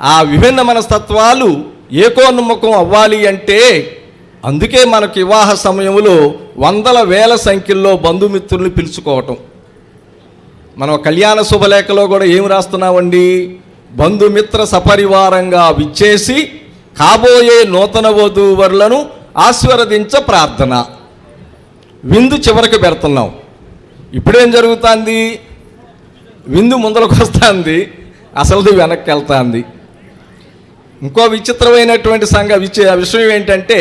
ఆ విభిన్న మనస్తత్వాలు ఏకోన్ముఖం అవ్వాలి అంటే అందుకే మనకు వివాహ సమయంలో వందల వేల సంఖ్యలో బంధుమిత్రుల్ని పిలుచుకోవటం. మనం కళ్యాణ శుభలేఖలో కూడా ఏం రాస్తున్నామండి? బంధుమిత్ర సపరివారంగా విచ్చేసి కాబోయే నూతన వధూవరులను ఆశీర్వదించ ప్రార్థన. విందు చివరికి పెడుతున్నాం. ఇప్పుడేం జరుగుతుంది? విందు ముందరకు వస్తుంది అసలుది వెనక్కి వెళ్తుంది. ఇంకో విచిత్రమైనటువంటి సంఘ విచ విషయం ఏంటంటే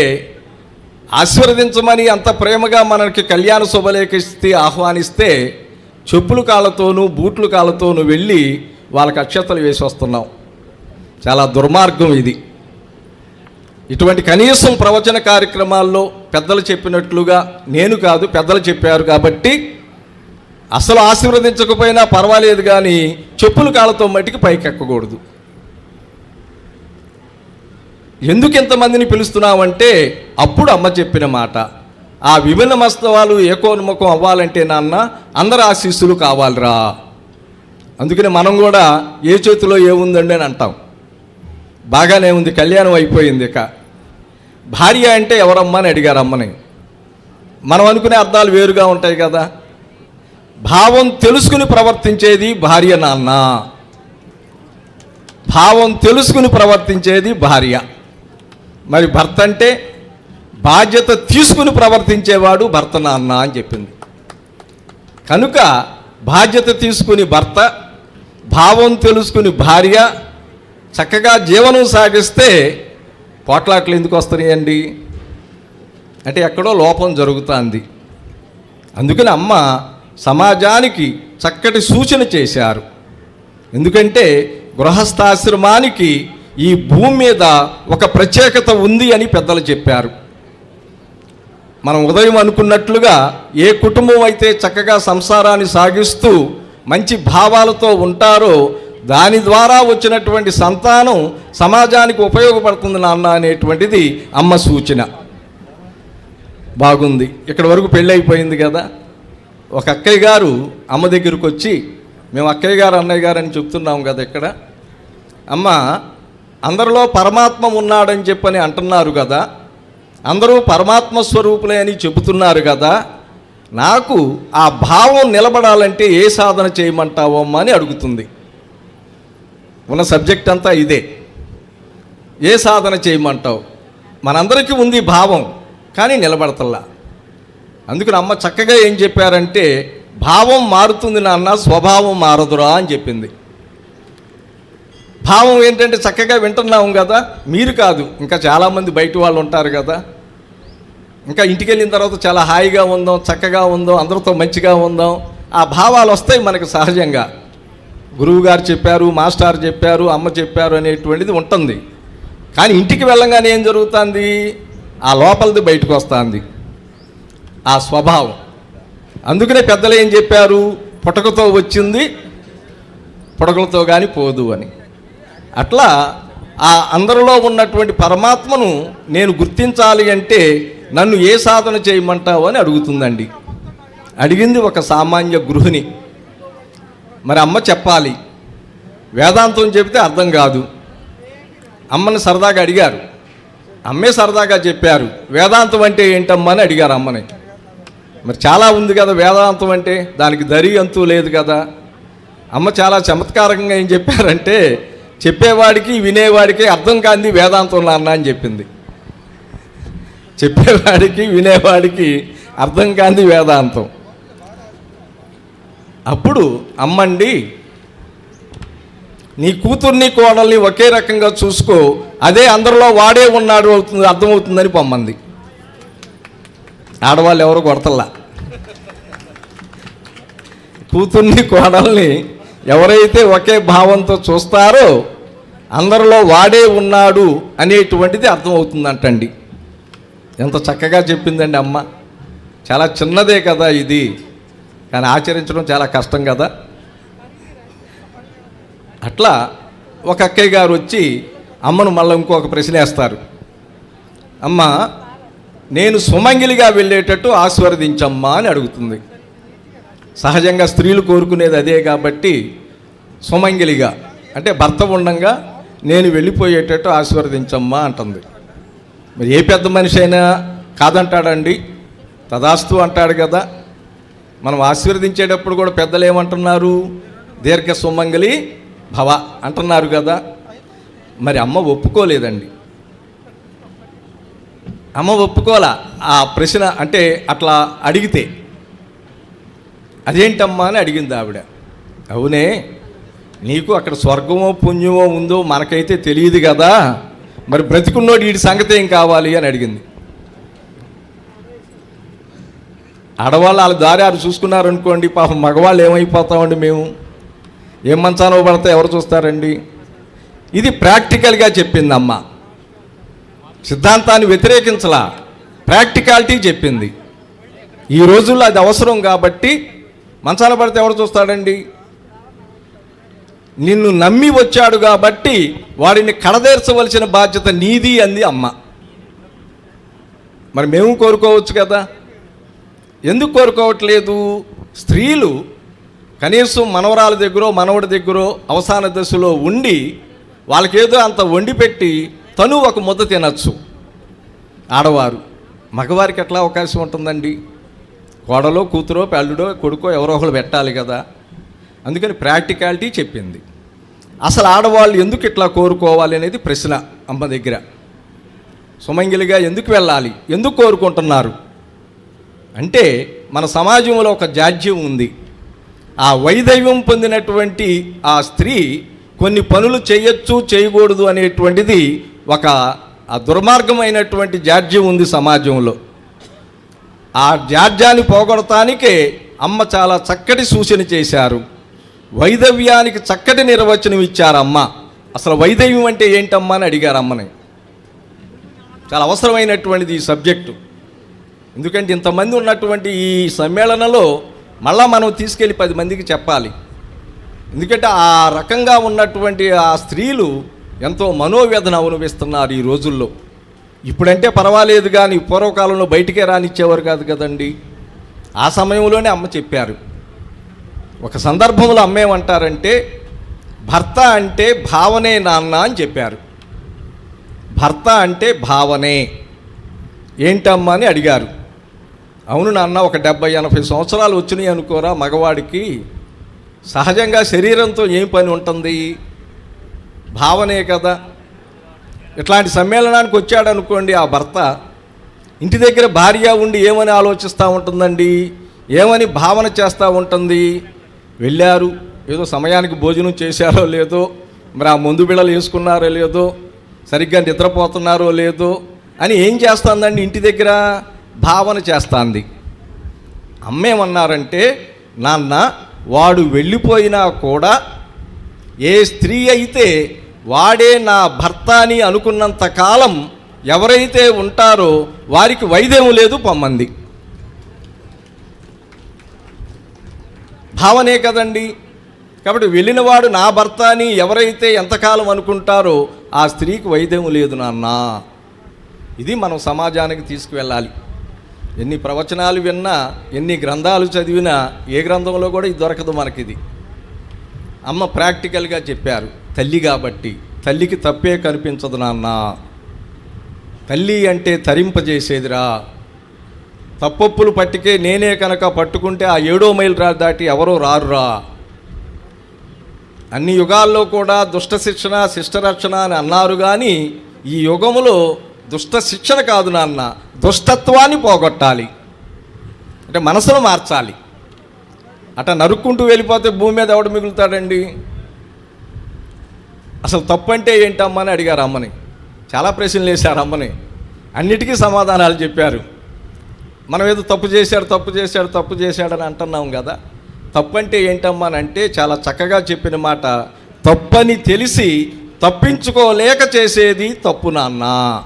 ఆశీర్వదించమని అంత ప్రేమగా మనకి కళ్యాణ శుభలేఖిస్తే ఆహ్వానిస్తే చెప్పులు కాళ్ళతోనూ బూట్లు కాళ్ళతోనూ వెళ్ళి వాళ్ళకి అక్షతలు వేసి వస్తున్నాం. చాలా దుర్మార్గం ఇది. ఇటువంటి కనీసం ప్రవచన కార్యక్రమాల్లో పెద్దలు చెప్పినట్లుగా నేను కాదు పెద్దలు చెప్పారు కాబట్టి అసలు ఆశీర్వదించకపోయినా పర్వాలేదు కానీ చెప్పులు కాళ్ళతో మట్టికి పైకెక్కకూడదు. ఎందుకు ఇంతమందిని పిలుస్తున్నావంటే అప్పుడు అమ్మ చెప్పిన మాట. ఆ విభిన్న మస్తవాలు ఏకోన్ముఖం అవ్వాలంటే నాన్న అందరు ఆశీస్సులు కావాలిరా. అందుకని మనం కూడా ఏ చేతిలో ఏముందండి అని అంటాం. బాగానే ఉంది కళ్యాణం అయిపోయింది ఇక. భార్య అంటే ఎవరమ్మా అని అడిగారు అమ్మని. మనం అనుకునే అర్థాలు వేరుగా ఉంటాయి కదా. భావం తెలుసుకుని ప్రవర్తించేది భార్య నాన్న. భావం తెలుసుకుని ప్రవర్తించేది భార్య. మరి భర్త అంటే బాధ్యత తీసుకుని ప్రవర్తించేవాడు భర్త నాన్న అని చెప్పింది. కనుక బాధ్యత తీసుకుని భర్త భావం తెలుసుకుని భార్య చక్కగా జీవనం సాగిస్తే పోట్లాట్లు ఎందుకు వస్తున్నాయండి? అంటే ఎక్కడో లోపం జరుగుతుంది. అందుకని అమ్మ సమాజానికి చక్కటి సూచన చేశారు. ఎందుకంటే గృహస్థాశ్రమానికి ఈ భూమి మీద ఒక ప్రత్యేకత ఉంది అని పెద్దలు చెప్పారు. మనం ఉదయం అనుకున్నట్లుగా ఏ కుటుంబం అయితే చక్కగా సంసారాన్ని సాగిస్తూ మంచి భావాలతో ఉంటారో దాని ద్వారా వచ్చినటువంటి సంతానం సమాజానికి ఉపయోగపడుతుంది నాన్న అనేటువంటిది అమ్మ సూచన. బాగుంది. ఇక్కడ వరకు పెళ్ళైపోయింది కదా. ఒక అక్కయ్య గారు అమ్మ దగ్గరికి వచ్చి మేము అక్కయ్య గారు అన్నయ్య గారు అని చెప్తున్నాం కదా ఇక్కడ. అమ్మ అందరిలో పరమాత్మ ఉన్నాడని చెప్పని అంటున్నారు కదా అందరూ పరమాత్మ స్వరూపులే అని చెబుతున్నారు కదా నాకు ఆ భావం నిలబడాలంటే ఏ సాధన చేయమంటావో అమ్మా అని అడుగుతుంది. ఉన్న సబ్జెక్ట్ అంతా ఇదే. ఏ సాధన చేయమంటావు? మనందరికీ ఉంది భావం కానీ నిలబడతల్లా. అందుకని అమ్మ చక్కగా ఏం చెప్పారంటే భావం మారుతుంది నాన్న స్వభావం మారదురా అని చెప్పింది. భావం ఏంటంటే చక్కగా వింటున్నాం కదా. మీరు కాదు ఇంకా చాలామంది బయట వాళ్ళు ఉంటారు కదా. ఇంకా ఇంటికి వెళ్ళిన తర్వాత చాలా హాయిగా ఉందాం చక్కగా ఉందాం అందరితో మంచిగా ఉందాం. ఆ భావాలు వస్తాయి మనకు సహజంగా. గురువు గారు చెప్పారు మాస్టర్ చెప్పారు అమ్మ చెప్పారు అనేటువంటిది ఉంటుంది. కానీ ఇంటికి వెళ్ళంగానే ఏం జరుగుతుంది? ఆ లోపలిది బయటకు వస్తుంది. ఆ స్వభావం. అందుకనే పెద్దలు ఏం చెప్పారు? పుటకతో వచ్చింది పుటకలతో కానీ పోదు అని. అట్లా ఆ అందరిలో ఉన్నటువంటి పరమాత్మను నేను గుర్తించాలి అంటే నన్ను ఏ సాధన చేయమంటావు అని అడుగుతుందండి. అడిగింది ఒక సామాన్య గృహిణి. మరి అమ్మ చెప్పాలి. వేదాంతం చెబితే అర్థం కాదు. అమ్మని సరదాగా అడిగారు. అమ్మే సరదాగా చెప్పారు. వేదాంతం అంటే ఏంటమ్మా అని అడిగారు అమ్మని. మరి చాలా ఉంది కదా వేదాంతం అంటే దానికి దరి అంతూ లేదు కదా. అమ్మ చాలా చమత్కారంగా ఏం చెప్పారంటే చెప్పేవాడికి వినేవాడికి అర్థం కాంది వేదాంతం నాన్న అని చెప్పింది. చెప్పేవాడికి వినేవాడికి అర్థం కాంది వేదాంతం. అప్పుడు అమ్మండి నీ కూతుర్ని కోడల్ని ఒకే రకంగా చూసుకో అదే అందరిలో వాడే ఉన్నాడు అవుతుంది అర్థమవుతుందని పొమ్మంది. ఆడవాళ్ళు ఎవరు కొడతల్లా? కూతుర్ని కోడల్ని ఎవరైతే ఒకే భావంతో చూస్తారో అందరిలో వాడే ఉన్నాడు అనేటువంటిది అర్థమవుతుందంటండి. ఎంత చక్కగా చెప్పిందండి అమ్మ. చాలా చిన్నదే కదా ఇది. కానీ ఆచరించడం చాలా కష్టం కదా. అట్లా ఒక అక్కయ్య గారు వచ్చి అమ్మను మళ్ళీ ఇంకొక ప్రశ్న వేస్తారు అమ్మ నేను సుమంగిలిగా వెళ్ళేటట్టు ఆశీర్వదించమ్మా అని అడుగుతుంది. సహజంగా స్త్రీలు కోరుకునేది అదే కాబట్టి సుమంగిలిగా అంటే భర్త ఉండంగా నేను వెళ్ళిపోయేటట్టు ఆశీర్వదించమ్మా అంటుంది. మరి ఏ పెద్ద మనిషి అయినా కాదంటాడండి. తదాస్తు అంటాడు కదా. మనం ఆశీర్వదించేటప్పుడు కూడా పెద్దలు ఏమంటున్నారు? దీర్ఘ సుమంగలి భవ అంటున్నారు కదా. మరి అమ్మ ఒప్పుకోలేదండి. అమ్మ ఒప్పుకోలా. ఆ ప్రశ్న అంటే అట్లా అడిగితే అదేంటమ్మా అని అడిగింది ఆవిడ. అవునే నీకు అక్కడ స్వర్గమో పుణ్యమో ఉందో మనకైతే తెలియదు కదా. మరి బ్రతికున్నోడు వీడి సంగతి ఏం కావాలి అని అడిగింది. ఆడవాళ్ళు వాళ్ళ దారి ఆరు చూసుకున్నారనుకోండి పాపం మగవాళ్ళు ఏమైపోతామండి మేము? ఏం మంచానో పడతా ఎవరు చూస్తారండి? ఇది ప్రాక్టికల్గా చెప్పింది అమ్మ సిద్ధాంతాన్ని వ్యతిరేకించలా. ప్రాక్టికాలిటీ చెప్పింది. ఈ రోజుల్లో అది అవసరం కాబట్టి మంచాల పడితే ఎవరు చూస్తాడండి? నిన్ను నమ్మి వచ్చాడు కాబట్టి వాడిని కడదేర్చవలసిన బాధ్యత నీది అంది అమ్మ. మరి మేము కోరుకోవచ్చు కదా? ఎందుకు కోరుకోవట్లేదు? స్త్రీలు కనీసం మనవరాల దగ్గర మనవడి దగ్గర అవసాన దశలో ఉండి వాళ్ళకేదో అంత వండి పెట్టి తను ఒక ముద్ద తినచ్చు. ఆడవారు మగవారికి ఎట్లా అవకాశం ఉంటుందండి? కోడలో కూతురో పెళ్ళుడో కొడుకో ఎవరో ఒకరు పెట్టాలి కదా. అందుకని ప్రాక్టికాలిటీ చెప్పింది. అసలు ఆడవాళ్ళు ఎందుకు ఇట్లా కోరుకోవాలి అనేది ప్రశ్న అమ్మ దగ్గర. సుమంగిలిగా ఎందుకు వెళ్ళాలి? ఎందుకు కోరుకుంటున్నారు? అంటే మన సమాజంలో ఒక జాడ్యం ఉంది. ఆ వైదవ్యం పొందినటువంటి ఆ స్త్రీ కొన్ని పనులు చేయొచ్చు చేయకూడదు అనేటువంటిది ఒక ఆ దుర్మార్గమైనటువంటి జాడ్యం ఉంది సమాజంలో. ఆ జాడ్యాన్ని పోగొడటానికే అమ్మ చాలా చక్కటి సూచన చేశారు. వైదవ్యానికి చక్కటి నిర్వచనం ఇచ్చారు అమ్మ. అసలు వైదవ్యం అంటే ఏంటమ్మా అని అడిగారు అమ్మని. చాలా అవసరమైనటువంటిది ఈ సబ్జెక్టు. ఎందుకంటే ఇంతమంది ఉన్నటువంటి ఈ సమ్మేళనలో మళ్ళా మనం తీసుకెళ్ళి పది మందికి చెప్పాలి. ఎందుకంటే ఆ రకంగా ఉన్నటువంటి ఆ స్త్రీలు ఎంతో మనోవేదన అనుభవిస్తున్నారు ఈ రోజుల్లో. ఇప్పుడంటే పర్వాలేదు కానీ పూర్వకాలంలో బయటికే రానిచ్చేవారు కాదు కదండి. ఆ సమయంలోనే అమ్మ చెప్పారు. ఒక సందర్భంలో అమ్మ ఏమంటారంటే భర్త అంటే భావనే నాన్న అని చెప్పారు. భర్త అంటే భావనే ఏంటమ్మా అని అడిగారు. అవును నాన్న ఒక డెబ్బై ఎనభై సంవత్సరాలు వచ్చినాయి అనుకోరా మగవాడికి. సహజంగా శరీరంతో ఏం పని ఉంటుంది? భావనే కదా. ఇట్లాంటి సమ్మేళనానికి వచ్చాడు అనుకోండి ఆ భర్త ఇంటి దగ్గర భార్య ఉండి ఏమని ఆలోచిస్తూ ఉంటుందండి? ఏమని భావన చేస్తూ ఉంటుంది? వెళ్ళారు ఏదో సమయానికి భోజనం చేశారో లేదో మరి ఆ మందు బిళ్ళలు వేసుకున్నారో లేదో సరిగ్గా నిద్రపోతున్నారో లేదో అని ఏం చేస్తుందండి ఇంటి దగ్గర? భావన చేస్తుంది. అమ్మేమన్నారంటే నాన్న వాడు వెళ్ళిపోయినా కూడా ఏ స్త్రీ అయితే వాడే నా భర్త అని అనుకున్నంత కాలం ఎవరైతే ఉంటారో వారికి వైద్యం లేదు పొమ్మంది. భావనే కదండి. కాబట్టి వెళ్ళినవాడు నా భర్త అని ఎవరైతే ఎంతకాలం అనుకుంటారో ఆ స్త్రీకి వైద్యం లేదు నాన్న. ఇది మనం సమాజానికి తీసుకువెళ్ళాలి. ఎన్ని ప్రవచనాలు విన్నా ఎన్ని గ్రంథాలు చదివినా ఏ గ్రంథంలో కూడా ఇది దొరకదు మనకిది. అమ్మ ప్రాక్టికల్గా చెప్పారు. తల్లి కాబట్టి తల్లికి తప్పే కనిపించదు నాన్న. తల్లి అంటే తరింపజేసేదిరా. తప్పొప్పులు పట్టికే నేనే కనుక పట్టుకుంటే ఆ ఏడో మైలు రా దాటి ఎవరో రారురా. అన్ని యుగాల్లో కూడా దుష్ట శిక్షణ శిష్టరక్షణ అని అన్నారు కానీ ఈ యుగములో దుష్ట శిక్షణ కాదు నాన్న. దుష్టత్వాన్ని పోగొట్టాలి. అంటే మనసును మార్చాలి. అట నరుక్కుంటూ వెళ్ళిపోతే భూమి మీద ఎవడు మిగులుతాడండి? అసలు తప్పు అంటే ఏంటమ్మా అని అడిగారు అమ్మని. చాలా ప్రశ్నలు వేశారు అమ్మని. అన్నిటికీ సమాధానాలు చెప్పారు. మనం ఏదో తప్పు చేశాడు తప్పు చేశాడు తప్పు చేశాడని అంటున్నాం కదా. తప్పు అంటే ఏంటమ్మా అని అంటే చాలా చక్కగా చెప్పిన మాట. తప్పని తెలిసి తప్పించుకోలేక చేసేది తప్పు నాన్న.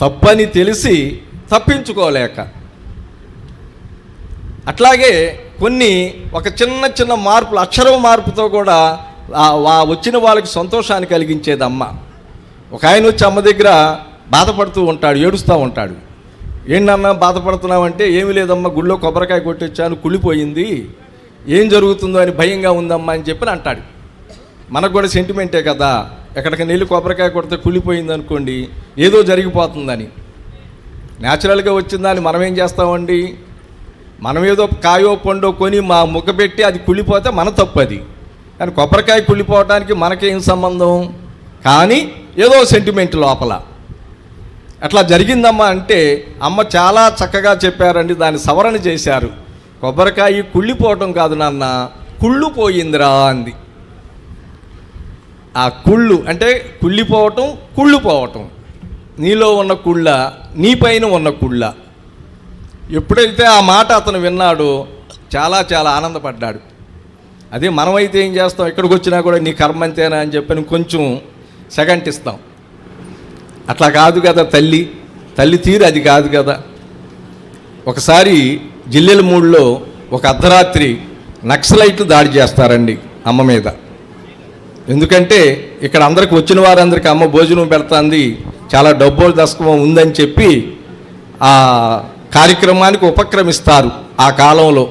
తప్పని తెలిసి తప్పించుకోలేక. అట్లాగే కొన్ని ఒక చిన్న చిన్న మార్పులు అక్షరం మార్పుతో కూడా వచ్చిన వాళ్ళకి సంతోషాన్ని కలిగించేది అమ్మ ఒక ఆయన వచ్చి అమ్మ దగ్గర బాధపడుతూ ఉంటాడు ఏడుస్తూ ఉంటాడు. ఏంటన్నా బాధపడుతున్నావంటే ఏమీ లేదమ్మా గుళ్ళో కొబ్బరికాయ కొట్టొచ్చాను కుళ్ళిపోయింది. ఏం జరుగుతుందో అని భయంగా ఉందమ్మా అని చెప్పి అంటాడు. మనకు కూడా సెంటిమెంటే కదా ఎక్కడికి నీళ్ళు కొబ్బరికాయ కొడితే కుళ్ళిపోయింది అనుకోండి ఏదో జరిగిపోతుందని. న్యాచురల్గా వచ్చిందని మనం ఏం చేస్తామండి? మనం ఏదో కాయో పండో కొని మా ముక్క పెట్టి అది కుళ్ళిపోతే మన తప్పు అది. కానీ కొబ్బరికాయ కుళ్ళిపోవడానికి మనకేం సంబంధం? కానీ ఏదో సెంటిమెంట్ లోపల. అట్లా జరిగిందమ్మా అంటే అమ్మ చాలా చక్కగా చెప్పారండి దాన్ని సవరణ చేశారు. కొబ్బరికాయ కుళ్ళిపోవటం కాదు నాన్న కుళ్ళు పోయిందిరా అంది. ఆ కుళ్ళు అంటే కుళ్ళిపోవటం కుళ్ళుపోవటం నీలో ఉన్న కుళ్ళ నీ పైన ఉన్న కుళ్ళ. ఎప్పుడైతే ఆ మాట అతను విన్నాడో చాలా చాలా ఆనందపడ్డాడు. అదే మనమైతే ఏం చేస్తాం? ఎక్కడికి వచ్చినా కూడా నీ కర్మ అంతేనా అని చెప్పని కొంచెం సెగంటిస్తాం అట్లా కాదు కదా తల్లి. తల్లి తీరు అది కాదు కదా. ఒకసారి జిల్లెల మూడులో ఒక అర్ధరాత్రి నక్సలైట్లు దాడి చేస్తారండి అమ్మ మీద. ఎందుకంటే ఇక్కడ అందరికి వచ్చిన వారందరికీ అమ్మ భోజనం పెడుతుంది చాలా డబ్బులు దశకం ఉందని చెప్పి ఆ కార్యక్రమానికి ఉపక్రమిస్తారు ఆ కాలంలో.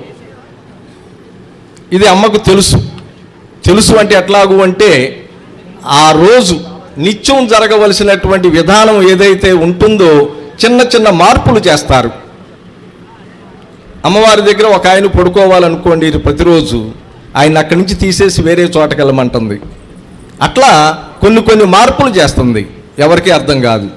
ఇది అమ్మకు తెలుసు. తెలుసు అంటే ఎట్లాగు అంటే ఆ రోజు నిత్యం జరగవలసినటువంటి విధానం ఏదైతే ఉంటుందో చిన్న చిన్న మార్పులు చేస్తారు. అమ్మవారి దగ్గర ఒక ఆయన పడుకోవాలనుకోండి ఇది ప్రతిరోజు ఆయన అక్కడి నుంచి తీసేసి వేరే చోటకి వెళ్ళమంటుంది. అట్లా కొన్ని కొన్ని మార్పులు చేస్తుంది. ఎవరికీ అర్థం కాదు.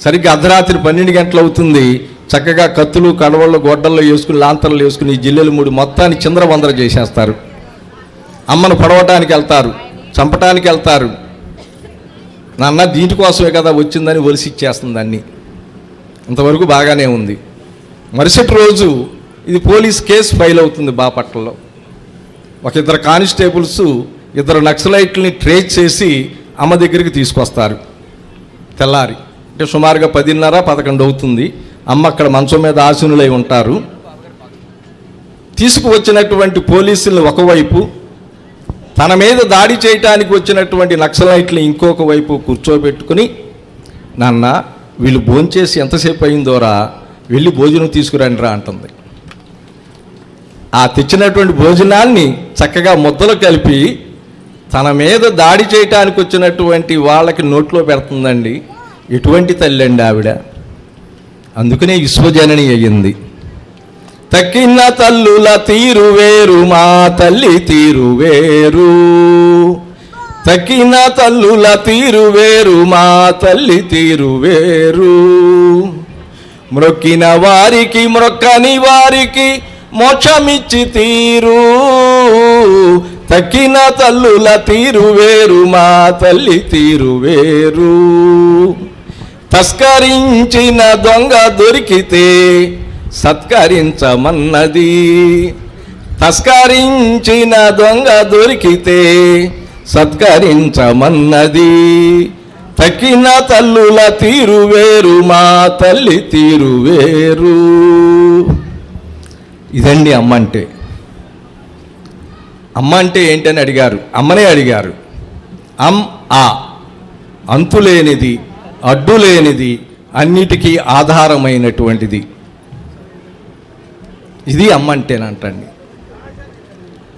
సరిగ్గా అర్ధరాత్రి పన్నెండు గంటలు అవుతుంది. చక్కగా కత్తులు కడవళ్ళు గొడ్డల్లో వేసుకుని లాంతర్లు వేసుకుని జిల్లెలు మూడు మొత్తాన్ని చిందరవందర చేసేస్తారు. అమ్మను పడవటానికి వెళ్తారు చంపటానికి వెళ్తారు. నాన్న దీనికోసమే కదా వచ్చిందని ఒలిసి ఇచ్చేస్తుంది అన్ని. ఇంతవరకు బాగానే ఉంది. మరుసటి రోజు ఇది పోలీస్ కేసు ఫైల్ అవుతుంది బాపట్లలో. ఒక ఇద్దరు కానిస్టేబుల్స్ ఇద్దరు నక్సలైట్లని ట్రేస్ చేసి అమ్మ దగ్గరికి తీసుకొస్తారు. తెల్లారి. అంటే సుమారుగా పదిన్నర పదకొండు అవుతుంది. అమ్మ అక్కడ మంచం మీద ఆశీనులై ఉంటారు. తీసుకువచ్చినటువంటి పోలీసులను ఒకవైపు తన మీద దాడి చేయటానికి వచ్చినటువంటి నక్సలైట్లు ఇంకొక వైపు కూర్చోబెట్టుకుని నాన్న వీళ్ళు భోంచేసి ఎంతసేపు అయిందోరా వెళ్ళి భోజనం తీసుకురండి రా అంటుంది. ఆ తెచ్చినటువంటి భోజనాన్ని చక్కగా ముద్దలు కలిపి తన మీద దాడి చేయటానికి వచ్చినటువంటి వాళ్ళకి నోట్లో పెడుతుందండి. ఎటువంటి తల్లి అండి ఆవిడ? అందుకనే విశ్వజనని అయ్యింది. తక్కిన తల్లుల తీరు వేరు మా తల్లి తీరు వేరు. తక్కిన తల్లుల తీరు వేరు మా తల్లి తీరు వేరు. మ్రొక్కిన వారికి మ్రొక్కని వారికి మోక్షమిచ్చి తీరు. తక్కిన తల్లుల తీరు వేరు మా తల్లి తీరు వేరు. తస్కరించిన దొంగ దొరికితే సత్కరించమన్నది. తస్కరించిన దొంగ దొరికితే సత్కరించమన్నది. తక్కిన తల్లుల తీరు వేరు మా తల్లి తీరు వేరు. ఇదండి అమ్మ అంటే. అమ్మ అంటే ఏంటని అడిగారు? అమ్మనే అడిగారు. అమ్ ఆ. అంతులేనిది అడ్డులేనిది అన్నిటికీ ఆధారమైనటువంటిది. ఇది అమ్మ అంటేనంటండి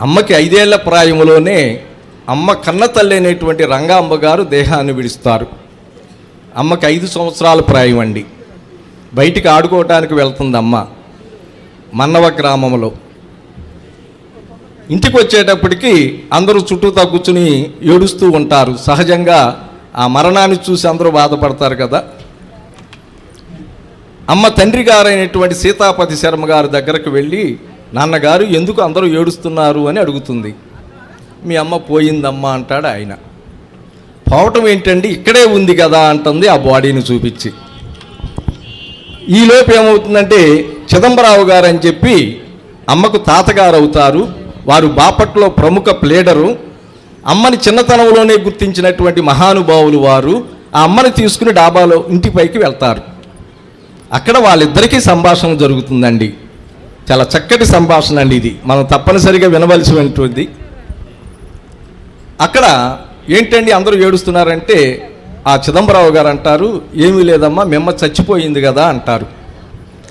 అమ్మకి ఐదేళ్ళ ప్రాయములోనే అమ్మ కన్న తల్లి అనేటువంటి రంగాంబ గారు దేహాన్ని విడుస్తారు. అమ్మకి ఐదు సంవత్సరాల ప్రాయం అండి బయటికి ఆడుకోవటానికి వెళ్తుంది అమ్మ మన్నవ గ్రామంలో. ఇంటికి వచ్చేటప్పటికి అందరూ చుట్టూతా కూర్చుని ఏడుస్తూ ఉంటారు. సహజంగా ఆ మరణాన్ని చూసి అందరూ బాధపడతారు కదా. అమ్మ తండ్రి గారైనటువంటి సీతాపతి శర్మ గారి దగ్గరకు వెళ్ళి నాన్నగారు ఎందుకు అందరూ ఏడుస్తున్నారు? అని అడుగుతుంది. మీ అమ్మ పోయిందమ్మా అంటాడు ఆయన. పోవటం ఏంటండి? ఇక్కడే ఉంది కదా అంటుంది ఆ బాడీని చూపించి. ఈలోపు ఏమవుతుందంటే చిదంబరావు గారు అని చెప్పి అమ్మకు తాతగారు అవుతారు వారు బాపట్లో ప్రముఖ ప్లేడరు అమ్మని చిన్నతనంలోనే గుర్తించినటువంటి మహానుభావులు వారు ఆ అమ్మని తీసుకుని డాబాలో ఇంటిపైకి వెళ్తారు. అక్కడ వాళ్ళిద్దరికీ సంభాషణ జరుగుతుందండి. చాలా చక్కటి సంభాషణ అండి ఇది. మనం తప్పనిసరిగా వినవలసినటువంటిది అక్కడ ఏంటండి అందరూ ఏడుస్తున్నారంటే ఆ చిదంబరావు గారు అంటారు ఏమీ లేదమ్మా మిమ్మ చచ్చిపోయింది కదా అంటారు.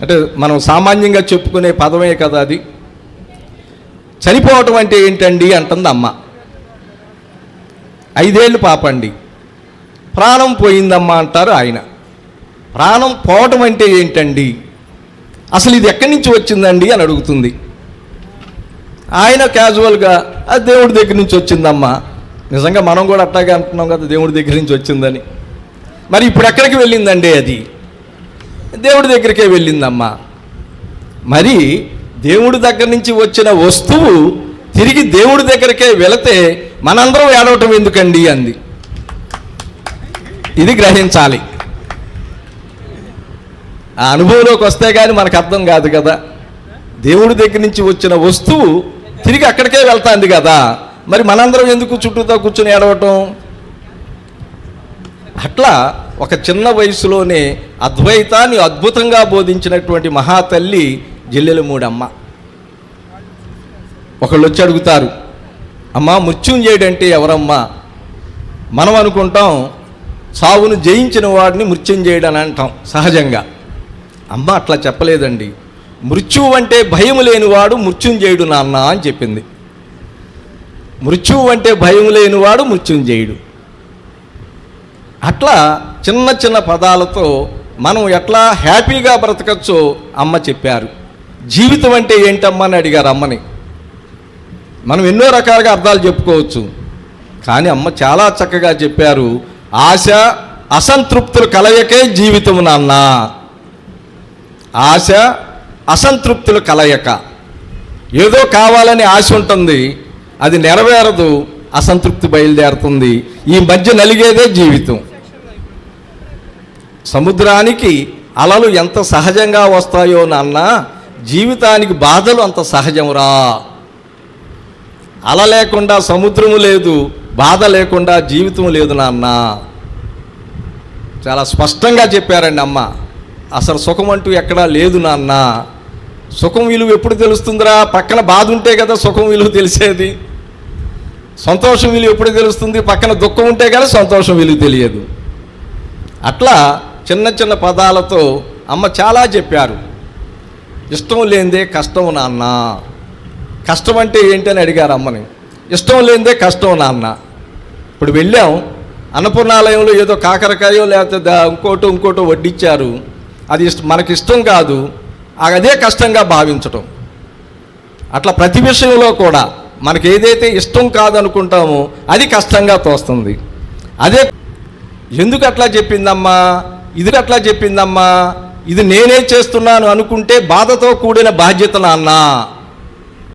అంటే మనం సామాన్యంగా చెప్పుకునే పదమే కదా అది. చనిపోవటం అంటే ఏంటండి అంటుంది అమ్మ. ఐదేళ్ళు పాపండి. ప్రాణం పోయిందమ్మా అంటారు ఆయన. ప్రాణం పోవటం అంటే ఏంటండి? అసలు ఇది ఎక్కడి నుంచి వచ్చిందండి అని అడుగుతుంది. ఆయన క్యాజువల్గా అది దేవుడి దగ్గర నుంచి వచ్చిందమ్మా. నిజంగా మనం కూడా అట్టాగే అంటున్నాం కదా దేవుడి దగ్గర నుంచి వచ్చిందని. మరి ఇప్పుడు ఎక్కడికి వెళ్ళిందండి అది? దేవుడి దగ్గరికే వెళ్ళిందమ్మా. మరి దేవుడి దగ్గర నుంచి వచ్చిన వస్తువు తిరిగి దేవుడి దగ్గరికే వెళితే మనందరం ఏడవటం ఎందుకండి అంది. ఇది గ్రహించాలి. ఆ అనుభవంలోకి వస్తే కానీ మనకు అర్థం కాదు కదా. దేవుడి దగ్గర నుంచి వచ్చిన వస్తువు తిరిగి అక్కడికే వెళ్తాంది కదా. మరి మనందరం ఎందుకు చుట్టూతో కూర్చొని ఏడవటం? అట్లా ఒక చిన్న వయసులోనే అద్వైతాన్ని అద్భుతంగా బోధించినటువంటి మహాతల్లి జిల్లెలమూడమ్మ. ఒకళ్ళు వచ్చి అడుగుతారు అమ్మా మృత్యుంజయుడంటే ఎవరమ్మా? మనం అనుకుంటాం సావును జయించిన వాడిని మృత్యుంజయుడు అని అంటాం సహజంగా. అమ్మ అట్లా చెప్పలేదండి. మృత్యువు అంటే భయం లేనివాడు మృత్యుంజయుడు నాన్న అని చెప్పింది. మృత్యువు అంటే భయం లేనివాడు మృత్యుంజయుడు అట్లా చిన్న చిన్న పదాలతో మనం ఎట్లా హ్యాపీగా బ్రతకచ్చో అమ్మ చెప్పారు. జీవితం అంటే ఏంటమ్మా అని అడిగారు అమ్మని. మనం ఎన్నో రకాలుగా అర్థాలు చెప్పుకోవచ్చు. కానీ అమ్మ చాలా చక్కగా చెప్పారు ఆశ అసంతృప్తులు కలయకే జీవితం నాన్న. ఆశ అసంతృప్తులు కలయక. ఏదో కావాలని ఆశ ఉంటుంది అది నెరవేరదు అసంతృప్తి బయలుదేరుతుంది. ఈ మధ్య నలిగేదే జీవితం. సముద్రానికి అలలు ఎంత సహజంగా వస్తాయో నాన్న జీవితానికి బాధలు అంత సహజంరా అల లేకుండా సముద్రము లేదు బాధ లేకుండా జీవితం లేదు నాన్న. చాలా స్పష్టంగా చెప్పారండి అమ్మ. అసలు సుఖం అంటూ ఎక్కడా లేదు నాన్న. సుఖం విలువ ఎప్పుడు తెలుస్తుందిరా? పక్కన బాధ ఉంటే కదా సుఖం విలువ తెలిసేది. సంతోషం విలువ ఎప్పుడు తెలుస్తుంది? పక్కన దుఃఖం ఉంటే కదా సంతోషం విలువ తెలియదు. అట్లా చిన్న చిన్న పదాలతో అమ్మ చాలా చెప్పారు. ఇష్టం లేనిదే కష్టం నాన్న. కష్టం అంటే ఏంటని అడిగారు అమ్మని. ఇష్టం లేనిదే కష్టం నాన్న. ఇప్పుడు వెళ్ళాం. అన్నపూర్ణాలయంలో ఏదో కాకరకాయో లేకపోతే ఇంకోటో ఇంకోటో వడ్డిచ్చారు. అది ఇష్టం మనకి ఇష్టం కాదు. అదే కష్టంగా భావించటం. అట్లా ప్రతి విషయంలో కూడా మనకి ఏదైతే ఇష్టం కాదనుకుంటామో అది కష్టంగా తోస్తుంది. అదే ఎందుకు అట్లా చెప్పిందమ్మా? ఇది అట్లా చెప్పిందమ్మా? ఇది నేనే చేస్తున్నాను అనుకుంటే బాధతో కూడిన బాధ్యత నాన్న.